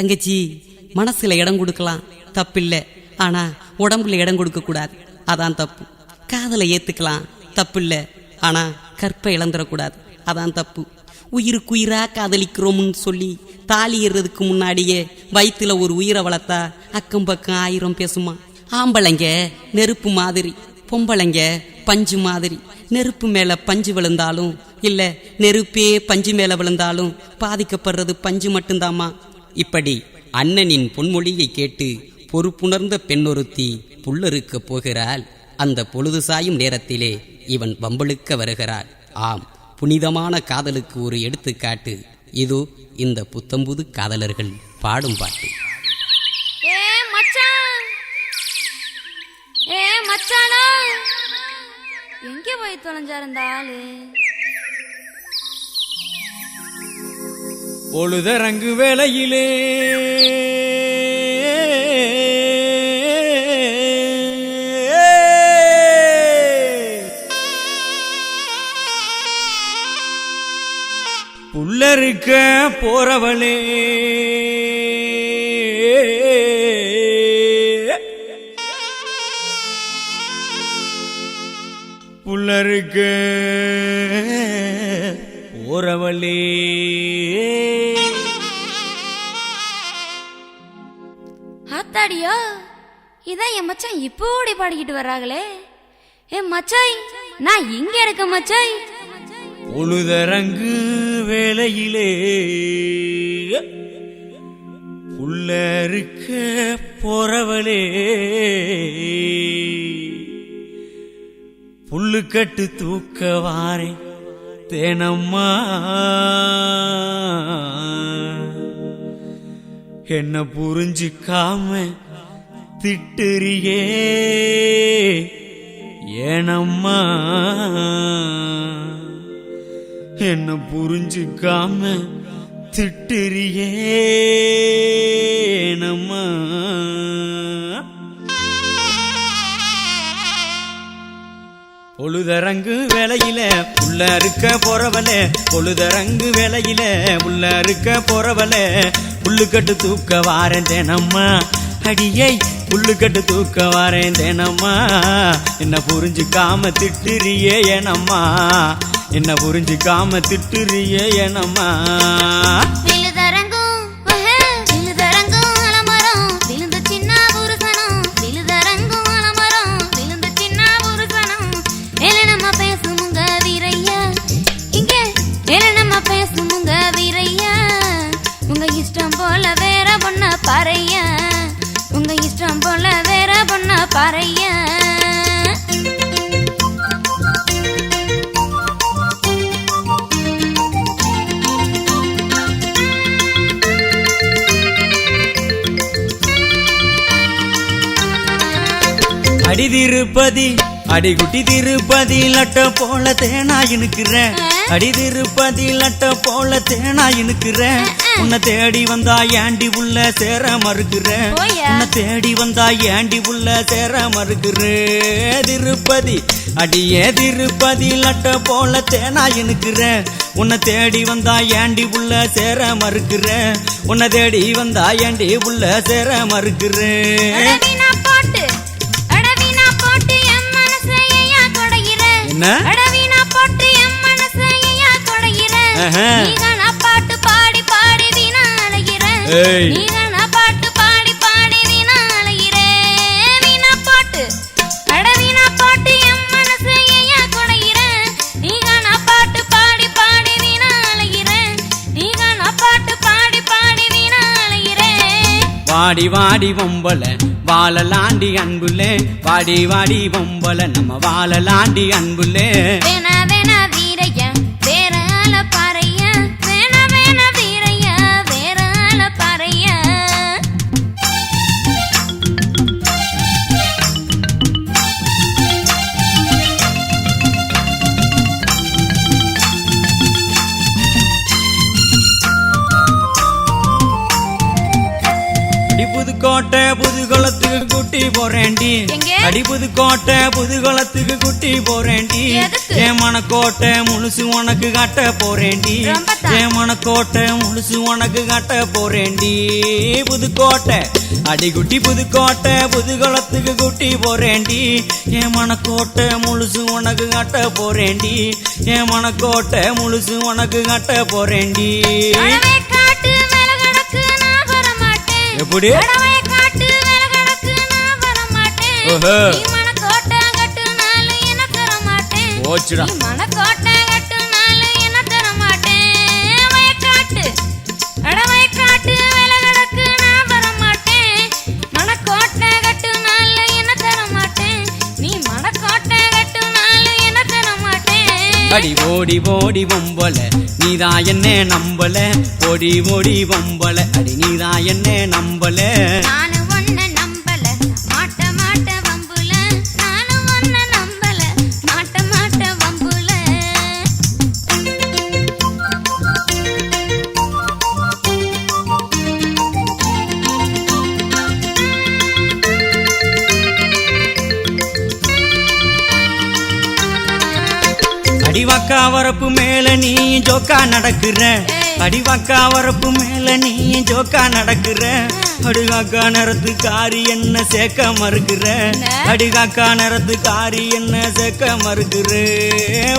தங்கச்சி மனசுல இடம் கொடுக்கலாம். தப்பில்ல. ஆனா உடம்புல இடம் கொடுக்க கூடாது. அதான் தப்பு. காதலை ஏத்துக்கலாம். தப்பில்ல. ஆனா கற்பை இழந்துடக்கூடாது. அதான் தப்பு. உயிருக்கு உயிரா காதலிக்கிறோம்னு சொல்லி தாலி ஏறுறதுக்கு முன்னாடியே வயிற்றுல ஒரு உயிரை வளர்த்தா அக்கம் பக்கம் ஆயிரம் பேசுமா. ஆம்பளைங்க நெருப்பு மாதிரி பொம்பளைங்க பஞ்சு மாதிரி. நெருப்பு மேல பஞ்சு விழுந்தாலும் இல்ல நெருப்பே பஞ்சு மேல விழுந்தாலும் பாதிக்கப்படுறது பஞ்சு மட்டும்தாம்மா. இப்படி அண்ணனின் பொன்மொழியை கேட்டு பொறுப்புணர்ந்த பெண்ணொருத்தி புல்லறுக்க போகிறாள். அந்த பொழுது சாயும் நேரத்திலே இவன் வம்பளுக்க வருகிறார் ஆம் புனிதமான காதலுக்கு ஒரு எடுத்துக்காட்டு. இதோ இந்த புத்தம்புது காதலர்கள் பாடும் பாட்டு. எங்கே போய் தொலைஞ்சாரு ஆளு? பொழுதரங்கு வேளையிலே. புல்லருக்க போறவளே. புல்லருக்க போறவளே. ஆத்தாடியோ இதான் என் மச்சான் இப்போ ஓடி பாடிக்கிட்டு வர்றாங்களே ஏ மச்சாய் நான் இங்க இருக்க மச்சாய். பொழுதரங்கு வேளையிலே இருக்க போறவளே. புல்லுக்கட்டு தூக்க வாரே தேனம்மா. என்ன புரிஞ்சுக்காம திட்டுறியே. ஏனம்மா? என்ன புரிஞ்சுக்காம திட்டுறியே. ஏனம்மா? பொழுதரங்கு வேலையில உள்ள இருக்க போறவல பொழுதரங்கு வேலையில உள்ள இருக்க போறவல புல்லுக்கட்டு தூக்க வாரந்தேனம்மா அடியை புல்லுக்கட்டு தூக்க வாரேன் தேனம்மா. என்ன புரிஞ்சுக்காம திட்டுறியே ஏனம்மா என்ன புரிஞ்சுக்காம திட்டுறியே ஏனம்மா அடி திருப்பதி அடி குட்டி திருப்பதி லட்ட போல தேனா இனுக்குறேன் அடி திருப்பதி லட்ட போல தேனா இனுக்குறேன் உன்னை தேடி வந்தா ஏண்டி உள்ள சேர மறுக்கிறேன். உன்னை தேடி வந்தா ஏண்டி உள்ள சேர மறுக்கிறேன் திருப்பதி. அடியே திருப்பதி லட்ட போல தேனா இனுக்குறேன் உன்னை தேடி வந்தா ஏண்டி உள்ள சேர மறுக்கிறேன். உன்னை தேடி வந்தா ஏண்டி உள்ள சேர மறுக்கிறேன். பாட்டு பாடி பாடி வீணா அலைகிற வீணா போட்டு அடவினா போட்டு என் மனசை ஏயா கொடையிற நீகனா பாட்டு பாடி பாடி வீணா அலைகிற நீகனா பாட்டு பாடி பாடி வீணா அலைகிற வாடி வாடி பொம்பல வாழலாண்டி அன்புலே வாடி வாடி பொம்பல நம்ம வாழலாண்டி அன்புலே அடி புதுக்கோட்டை புதுகுளத்துக்கு குட்டி போறேன்டி எங்க? அடி புதுக்கோட்டை புதுகுளத்துக்கு குட்டி போறேன்டி எதுக்கு? என் மனக்கோட்டை முழுசு உனக்கு காட்ட தான். என் மனக்கோட்டை முழுசு உனக்கு காட்ட போறேன்டி புதுக்கோட்டை அடிக்குட்டி புதுக்கோட்டை புதுகுளத்துக்கு குட்டி போறேன்டி என் மனக்கோட்டை முழுசு உனக்கு காட்ட போறேன்டி என் மனக்கோட்டை முழுசு உனக்கு காட்ட போறேன்டி மாட்டேன் ஓஹோ. போச்சுடா. அடி ஓடி ஓடி வம்பல. நீதா என்ன நம்பல. ஓடி ஓடி வம்பல. அடி நீதா என்ன நம்பல. அடிவாக்கா வரப்பு மேல நீ ஜோக்கா நடக்குற. அடிவாக்கா வரப்பு மேல நீ ஜோக்கா நடக்குற. அடிகாக்கா நேரத்து காரி என்ன சேர்க்க மறுக்கிற. அடிகாக்கா நேரத்து காரி என்ன சேர்க்க மறுக்கிற.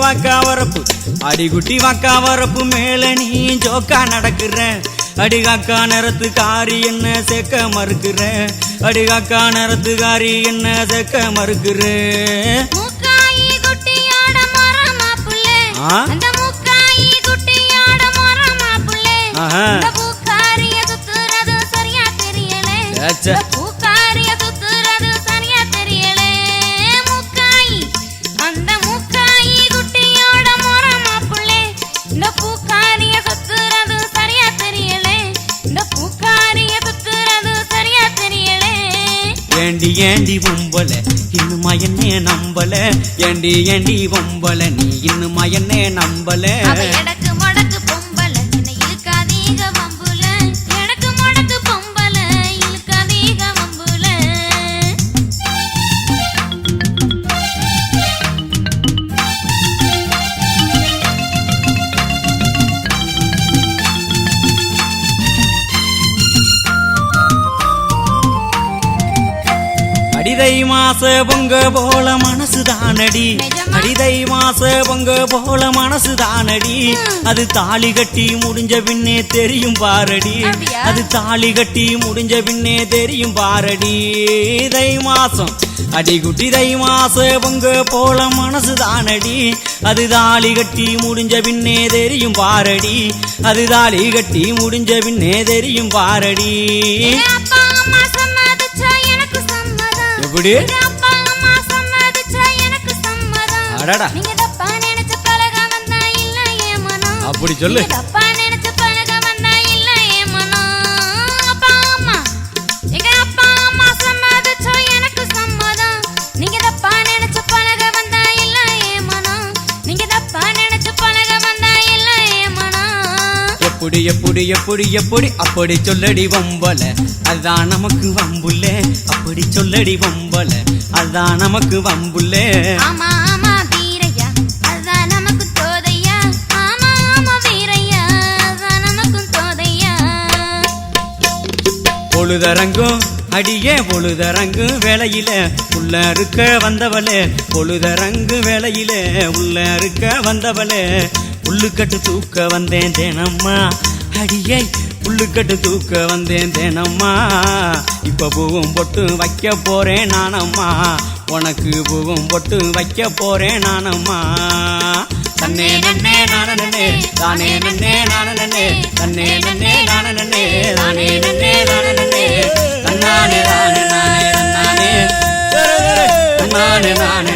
வாக்கா வரப்பு அடிகுட்டி வாக்கா வரப்பு மேல நீ ஜோக்கா நடக்குற. அடிகாக்கா நேரத்து காரி என்ன சேர்க்க மறுக்கிற. அடிகாக்கா நேரத்து காரி என்ன சேர்க்க மறுக்கிற. அந்த மூக்காயி குட்டியோட மரமா புள்ளே. ஆஹா. இந்த பூக்காரிய சுத்துறது சரியா தெரியலே. ஏண்டி ஏண்டி வம்பல? இன்னுமா என்னே நம்பல? ஏண்டி ஏண்டி வம்பல? நீ இன்னுமா என்னே நம்பல? அடிதை மாச பொங்க போல மனசு தானடி? அடிதை மாச பொங்க போல மனசு தானடி அது தாலி கட்டி முடிஞ்ச பின்னே தெரியும் பாரடி? அது தாலி கட்டி முடிஞ்ச பின்னே தெரியும் பாரடி. தை மாசம் அடிகுட்டி தை மாச பொங்க போல மனசு தானடி அது தாலி கட்டி முடிஞ்ச பின்னே தெரியும் பாரடி. அது தாலி கட்டி முடிஞ்ச பின்னே தெரியும் பாரடி. சம்மதம் எப்படி எங்க அப்பா அம்மா சம்மதிச்சா எனக்கு சம்மதம். அடடா. நீங்க தப்பா மனம் எப்படி எப்படி எப்படி அப்படி சொல்லடி வம்பல. அதுதான் நமக்கு வம்புல்ல அப்படி சொல்லடி வம்பல. அதுதான் நமக்கு வம்புல்ல பொழுதரங்கும் அடியே பொழுதரங்கும் வேலையில உள்ள இருக்க வந்தவளே பொழுதரங்கு வேலையில உள்ள இருக்க வந்தவளே புல்லுக்கட்டு தூக்க வந்தேன் தேனம்மா. அடியை புல்லுக்கட்டு தூக்க வந்தேன் தேனம்மா. இப்ப பூவும் பொட்டு வைக்க போறேன் நானம்மா. உனக்கு பூவும் பொட்டு வைக்க போறேன் நானம்மா. தன்னே நன்னே நானே தானே நன்னே நானே தன்னே நன்னே நானே தானே நன்னே நான நன்னே நானே தன்னானே நானே நானே தன்னானே. நானே நானே